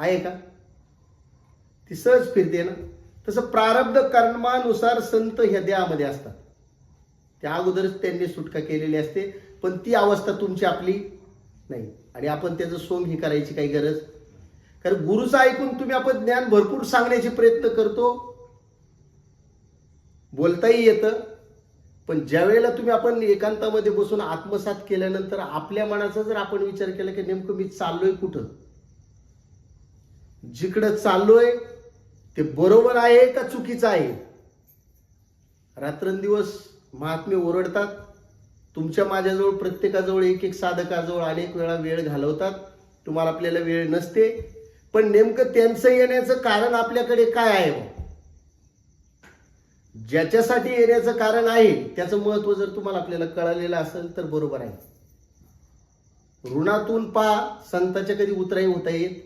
आहे का? ती सहज फिरते ना. तसं प्रारब्ध कर्मानुसार संत ह्या देहामध्ये असतात. त्या अगोदरच त्यांनी सुटका केलेली असते पण ती अवस्था तुमची आपली नाही. आणि आपण त्याचं सोम ही करायची काही गरज? कारण गुरुचं ऐकून तुम्ही आपण ज्ञान भरपूर सांगण्याचे प्रयत्न करतो. बोलताही येतं. पण ज्या वेळेला तुम्ही आपण एकांतामध्ये बसून आत्मसात केल्यानंतर आपल्या मनाचा जर आपण विचार केला की नेमकं मी चाललोय कुठं? जिकडं चाललोय ते बरोबर आहे का चुकीचं आहे? रात्रंदिवस महात्मे ओरडतात तुमच्या माझ्याजवळ प्रत्येकाजवळ एक एक साधकाजवळ अनेक वेळा वेळ घालवतात. तुम्हाला आपल्याला वेळ नसते. पण नेमकं त्यांचं येण्याचं कारण आपल्याकडे काय आहे? ज्याच्यासाठी येण्याचं कारण आहे त्याचं महत्त्व जर तुम्हाला आपल्याला कळालेलं असेल तर बरोबर आहे. ऋणातून पा संताच्या कधी उतराई होता येईल